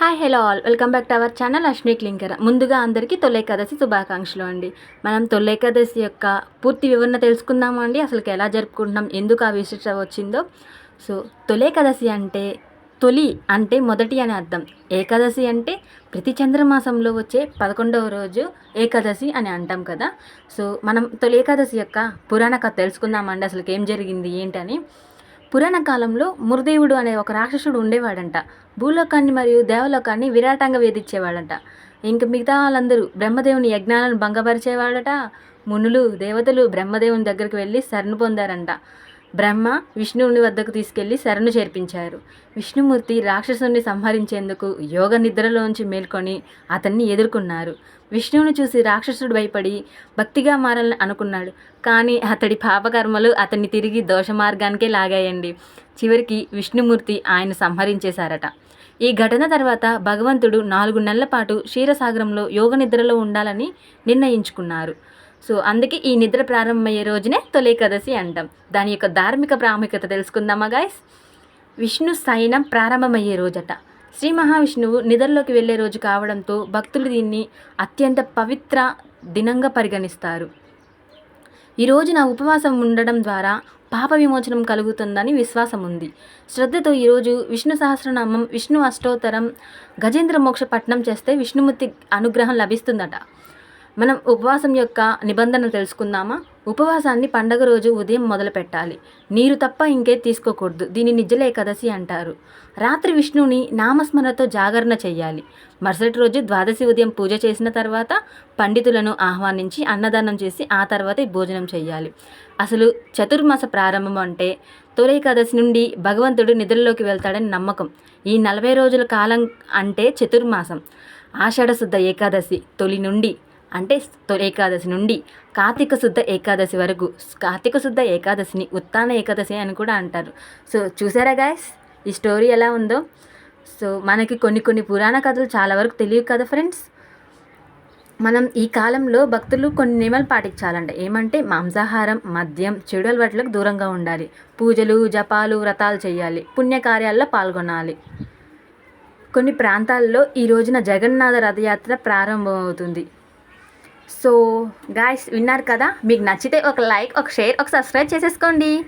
Hi hello all. Welcome back to our channel Ashmi clinker. ముందుగా అందరికీ తొలేకాదశి శుభాకాంక్షలు అండి. మనం తొలేకాదశి యొక్క పూర్తి వివరణ తెలుసుకుందామా అండి? అసలుకి ఎలా జరుపుకుంటున్నాం? ఎందుకు ఆ విశిష్టత వచ్చిందో? సో తొలేకాదశి అంటే తొలి అంటే మొదటి అని అర్థం. ఏకాదశి అంటే ప్రతి చంద్రమాసంలో వచ్చే పదకొండవ రోజు ఏకాదశి అని అంటాం కదా. సో మనం తొలి ఏకాదశి యొక్క పురాణ కథ తెలుసుకుందామండి అసలుకి ఏం జరిగింది? ఏంటని? పురాణ కాలంలో మురుదేవుడు అనే ఒక రాక్షసుడు ఉండేవాడంట. భూలోకాన్ని మరియు దేవలోకాన్ని విరాటంగా వేధించేవాడంట. ఇంక మిగతా వాళ్ళందరూ బ్రహ్మదేవుని యజ్ఞాలను భంగపరిచేవాడట. మునులు దేవతలు బ్రహ్మదేవుని దగ్గరికి వెళ్ళి శరణు పొందారంట. బ్రహ్మ విష్ణువుని వద్దకు తీసుకెళ్ళి శరణు చేర్పించారు. విష్ణుమూర్తి రాక్షసుని సంహరించేందుకు యోగ నిద్రలోంచి మేల్కొని అతన్ని ఎదుర్కొన్నారు. విష్ణువుని చూసి రాక్షసుడు భయపడి భక్తిగా మారాలని అనుకున్నాడు. కానీ అతడి పాపకర్మలు అతన్ని తిరిగి దోష మార్గానికే లాగాయండి. చివరికి విష్ణుమూర్తి ఆయన సంహరించేశారట. ఈ ఘటన తర్వాత భగవంతుడు నాలుగు నెలల పాటు క్షీరసాగరంలో యోగ నిద్రలో ఉండాలని నిర్ణయించుకున్నారు. సో అందుకే ఈ నిద్ర ప్రారంభమయ్యే రోజునే తొలి ఏకాదశి అంటాం. దాని యొక్క ధార్మిక ప్రాముఖ్యత తెలుసుకుందామా గాయస్ విష్ణు శయనం ప్రారంభమయ్యే రోజట. శ్రీ మహావిష్ణువు నిద్రలోకి వెళ్ళే రోజు కావడంతో భక్తులు దీన్ని అత్యంత పవిత్ర దినంగా పరిగణిస్తారు. ఈ రోజున ఉపవాసం ఉండడం ద్వారా పాప విమోచనం కలుగుతుందని విశ్వాసం ఉంది. శ్రద్ధతో ఈరోజు విష్ణు సహస్రనామం విష్ణు అష్టోత్తరం గజేంద్ర మోక్ష పట్నం చేస్తే విష్ణుమూర్తి అనుగ్రహం లభిస్తుందట. మనం ఉపవాసం యొక్క నిబంధన తెలుసుకుందామా? ఉపవాసాన్ని పండగ రోజు ఉదయం మొదలు పెట్టాలి నీరు తప్ప ఇంకే తీసుకోకూడదు. దీన్ని నిజల ఏకాదశి అంటారు. రాత్రి విష్ణువుని నామస్మరణతో జాగరణ చేయాలి మరుసటి రోజు ద్వాదశి ఉదయం పూజ చేసిన తర్వాత పండితులను ఆహ్వానించి అన్నదానం చేసి ఆ తర్వాతే భోజనం చేయాలి అసలు చతుర్మాస ప్రారంభం అంటే తొలి ఏకాదశి నుండి భగవంతుడు నిద్రలోకి వెళ్తాడని నమ్మకం. ఈ నలభై రోజుల కాలం అంటే చతుర్మాసం. ఆషాఢశుద్ధ ఏకాదశి తొలి నుండి అంటే తొలి ఏకాదశి నుండి కార్తీక శుద్ధ ఏకాదశి వరకు. కార్తీక శుద్ధ ఏకాదశిని ఉత్తాన ఏకాదశి అని కూడా అంటారు. సో చూసారా గాయస్? ఈ స్టోరీ ఎలా ఉందో? సో మనకి కొన్ని కొన్ని పురాణ కథలు చాలా వరకు తెలియవు కదా ఫ్రెండ్స్? మనం ఈ కాలంలో భక్తులు కొన్ని నియమాలు పాటించాలంట ఏమంటే మాంసాహారం మద్యం చెడు అలవాట్లకు దూరంగా ఉండాలి. పూజలు జపాలు వ్రతాలు చేయాలి. పుణ్యకార్యాల్లో పాల్గొనాలి. కొన్ని ప్రాంతాల్లో ఈ రోజున జగన్నాథ రథయాత్ర ప్రారంభమవుతుంది. సో గాయస్ విన్నారు కదా? మీకు నచ్చితే ఒక లైక్ ఒక షేర్ ఒక సబ్స్క్రైబ్ చేసేసుకోండి.